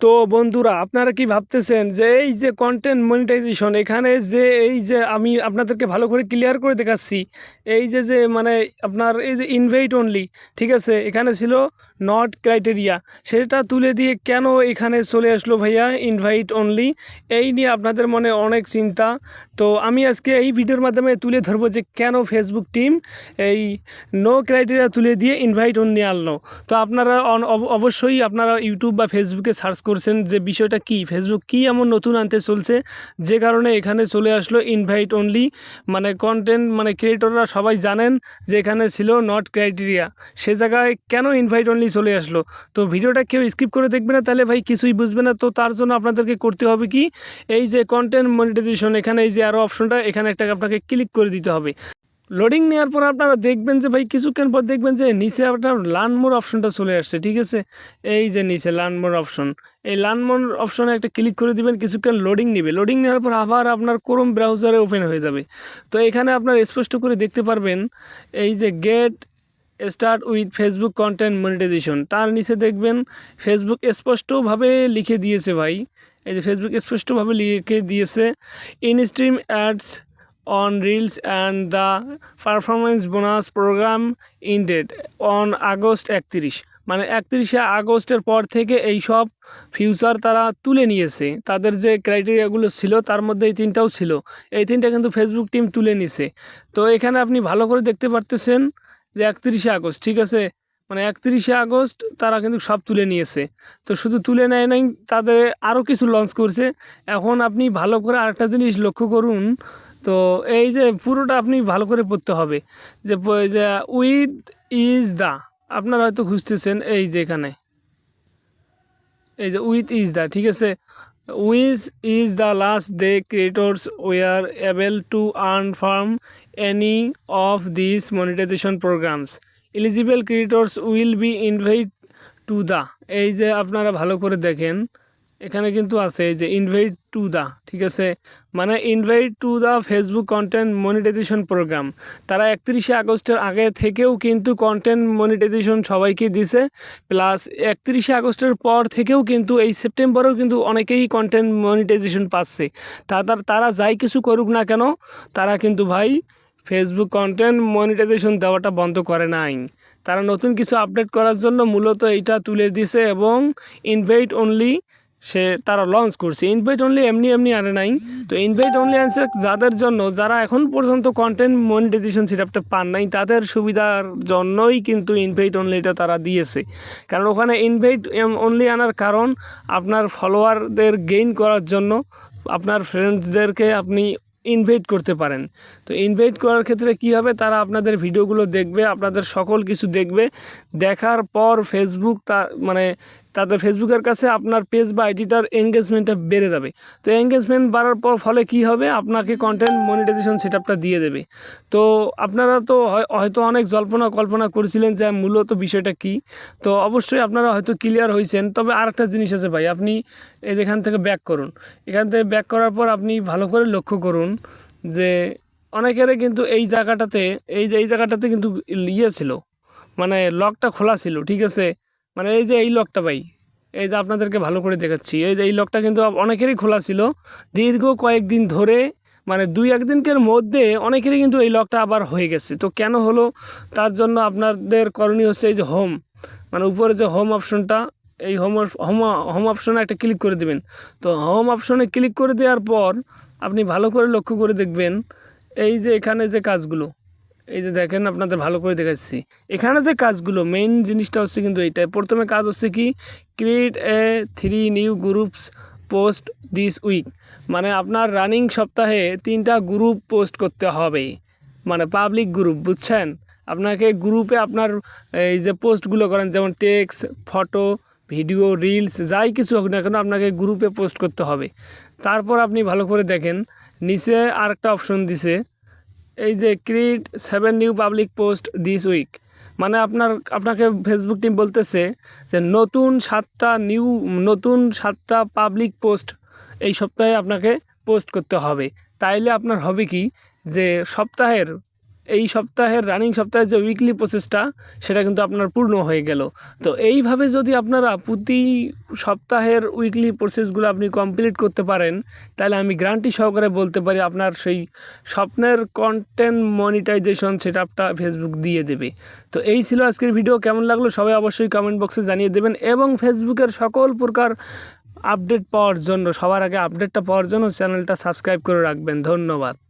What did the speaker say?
তো বন্ধুরা, আপনারা কি ভাবতেছেন যে এই যে কন্টেন্ট মনিটাইজেশন এখানে যে এই যে আমি আপনাদেরকে ভালো করে ক্লিয়ার করে দেখাচ্ছি, এই যে যে মানে আপনার এই যে ইনভাইট অনলি ঠিক আছে? এখানে ছিল নট ক্রাইটেরিয়া সেটা তুলে দিয়ে কেন এখানে চলে আসলো ভাইয়া ইনভাইট অনলি এই নিয়ে আপনাদের মনে অনেক চিন্তা। তো আমি আজকে এই ভিডিওর মাধ্যমে তুলে ধরবো যে কেন ফেসবুক টিম এই নো ক্রাইটেরিয়া তুলে দিয়ে ইনভাইট অনলি আনলো। তো আপনারা অবশ্যই আপনারা ইউটিউব বা ফেসবুকে সার্চ করছেন যে বিষয়টা কি? ফেসবুক কি এমন নতুন আনতে চলছে? যে কারণে এখানে চলে আসলো ইনভাইট অনলি মানে কন্টেন্ট মানে ক্রিয়েটররা সবাই জানেন যে এখানে ছিল নট ক্রাইটেরিয়া সে জায়গায় কেন ইনভাইট অনলি চলে আসলো? তো ভিডিওটা কেউ স্কিপ করে দেখবে না, তাহলে ভাই কিছুই বুঝবে না। তো তার জন্য আপনাদেরকে করতে হবে কি? এই যে কন্টেন্ট মনিটাইজেশন এখানে এই যে আরও অপশনটা এখানে একটা আপনাকে ক্লিক করে দিতে হবে। লোডিং নেওয়ার পর আপনারা দেখবেন যে ভাই কিছুক্ষণ পর দেখবেন যে নিচে আপনার লার্ন মোর অপশনটা চলে আসছে, ঠিক আছে? এই যে নিচে লার্ন মোর অপশন এই লার্ন মোর অপশনে একটা ক্লিক করে দিবেন, কিছুক্ষণ লোডিং নেবে। লোডিং নেওয়ার পর আবার আপনার ক্রোম ব্রাউজারে ওপেন হয়ে যাবে। তো এখানে আপনার স্পষ্ট করে দেখতে পারবেন, এই যে get start with Facebook content monetization তার নিচে দেখবেন ফেসবুক স্পষ্টভাবে লিখে দিয়েছে ভাই। এই যে ফেসবুক স্পষ্টভাবে লিখে দিয়েছে in stream ads on reels and the performance bonus program ended on August একত্রিশ। মানে একত্রিশে আগস্টের পর থেকে এই সব ফিউচার তারা তুলে নিয়েছে। তাদের যে ক্রাইটেরিয়াগুলো ছিল, তার মধ্যে এই তিনটাও ছিল। এই তিনটা কিন্তু ফেসবুক টিম তুলে নিছে। তো এখানে আপনি ভালো করে দেখতে পারতেছেন যে একত্রিশে আগস্ট, ঠিক আছে? মানে একত্রিশে আগস্ট তারা কিন্তু সব তুলে নিয়েছে। তো শুধু তুলে নেয় নাই, তাদের আরও কিছু লঞ্চ করছে। এখন আপনি ভালো করে আরেকটা জিনিস লক্ষ্য করুন তো এই যে পুরোটা আপনি ভালো করে পড়তে হবে। যে উইথ ইজ দা, আপনারা হয়তো খুঁজতেছেন এই যে এখানে। এই যে উইথ ইজ দা, ঠিক আছে? Which is the last day creators were able to earn from any of this monetization programs. Eligible creators will be invite to the এই যে আপনারা ভালো করে দেখেন। এখানে কিন্তু আছে যে ইনভাইট টু দা ঠিক আছে? মানে invite to the Facebook content monetization program তারা একত্রিশে আগস্টের আগে থেকেও কিন্তু কন্টেন্ট মনিটাইজেশন সবাইকে দিছে। প্লাস একত্রিশে আগস্টের পর থেকেও কিন্তু এই সেপ্টেম্বরেও কিন্তু অনেকেই কন্টেন্ট মনিটাইজেশন পাচ্ছে। তারা তারা যাই কিছু করুক না কেন, তারা কিন্তু ভাই ফেসবুক কন্টেন্ট মনিটাইজেশন দেওয়াটা বন্ধ করে নাই। তারা নতুন কিছু আপডেট করার জন্য মূলত এইটা তুলে দিছে এবং ইনভাইট অনলি সে তারা লঞ্চ করছে। ইনভাইট অনলি এমনি এমনি আনে নাই। তো ইনভাইট অনলি আনছে যাদের জন্য, যারা এখন পর্যন্ত কন্টেন্ট মনিটাইজেশন সেটআপটা পান নাই, তাদের সুবিধার জন্যই কিন্তু ইনভাইট অনলিটা তারা দিয়েছে। কারণ ওখানে ইনভাইট অনলি আনার কারণ আপনার ফলোয়ারদের গেইন করার জন্য আপনার ফ্রেন্ডসদেরকে আপনি ইনভাইট করতে পারেন। তো ইনভাইট করার ক্ষেত্রে কি হবে? তারা আপনাদের ভিডিওগুলো দেখবে, আপনাদের সকল কিছু দেখবে। দেখার পর ফেসবুক তা মানে তাদের ফেসবুকের কাছে আপনার পেজ বা আইডিটার এঙ্গেজমেন্টটা বেড়ে যাবে। তো এঙ্গেজমেন্ট বাড়ার পর ফলে কি হবে? আপনাকে কন্টেন্ট মনিটাইজেশন সেটআপটা দিয়ে দেবে। তো আপনারা তো হয়- হয়তো অনেক জল্পনা কল্পনা করেছিলেন যে মূলত বিষয়টা কি। তো অবশ্যই আপনারা হয়তো ক্লিয়ার হয়েছেন। তবে আরেকটা জিনিস আছে ভাই, আপনি এখান থেকে ব্যাক করুন। এখান থেকে ব্যাক করার পর আপনি ভালো করে লক্ষ্য করুন যে অনেকেরই কিন্তু এই জায়গাটাতে, এই এই জায়গাটাতে কিন্তু ইয়ে ছিল। মানে লকটা খোলা ছিল, ঠিক আছে? মানে এই যে এই লকটা ভাই, এই যে আপনাদেরকে ভালো করে দেখাচ্ছি, এই যে এই লকটা কিন্তু অনেকেরই খোলা ছিল। দীর্ঘ কয়েকদিন ধরে মানে দুই একদিনকের মধ্যে অনেকেরই কিন্তু এই লকটা আবার হয়ে গেছে। তো কেন হলো? তার জন্য আপনাদের করণীয় হচ্ছে এই যে হোম মানে উপরে যে হোম অপশনটা এই হোম হোম হোম অপশনে একটা ক্লিক করে দেবেন। তো হোম অপশনে ক্লিক করে দেওয়ার পর আপনি ভালো করে লক্ষ্য করে দেখবেন, এই যে এখানে যে কাজগুলো এই যে দেখেন আপনাদের ভালো করে দেখাচ্ছি। এখানে যে কাজগুলো মেইন জিনিসটা হচ্ছে কিন্তু এইটাই। প্রথমে কাজ হচ্ছে কি? Create a three new groups post this week মানে আপনার রানিং সপ্তাহে তিনটা গ্রুপ পোস্ট করতে হবে। মানে পাবলিক গ্রুপ বুঝছেন? আপনাকে গ্রুপে আপনার এই যে পোস্টগুলো করেন, যেমন টেক্সট ফটো ভিডিও রিলস যাই কিছু হোক না কেন আপনাকে গ্রুপে পোস্ট করতে হবে। তারপর আপনি ভালো করে দেখেন, নিচে আরেকটা অপশন দিছে। এই যে create seven new public post this week মানে আপনার, আপনাকে ফেসবুক টিম বলতেছে যে নতুন সাতটা নিউ নতুন সাতটা পাবলিক পোস্ট এই সপ্তাহে আপনাকে পোস্ট করতে হবে। তাইলে আপনার হবে কি? যে সপ্তাহের এই সপ্তাহের রানিং সপ্তাহের যে উইকলি প্রসেসটা সেটা কিন্তু আপনার পূর্ণ হয়ে গেল। তো এইভাবে যদি আপনারা প্রতি সপ্তাহের উইকলি প্রসেসগুলো আপনি কমপ্লিট করতে পারেন, তাহলে আমি গ্যারান্টি সহকারে বলতে পারি আপনার সেই স্বপ্নের কন্টেন্ট মনিটাইজেশন সেটআপটা ফেসবুক দিয়ে দেবে। তো এই ছিল আজকের ভিডিও কেমন লাগল সবাই অবশ্যই কমেন্ট বক্সে জানিয়ে দেবেন এবং ফেসবুকের সকল প্রকার আপডেট পাওয়ার জন্য, সবার আগে আপডেটটা পাওয়ার জন্য চ্যানেলটা সাবস্ক্রাইব করে রাখবেন। ধন্যবাদ।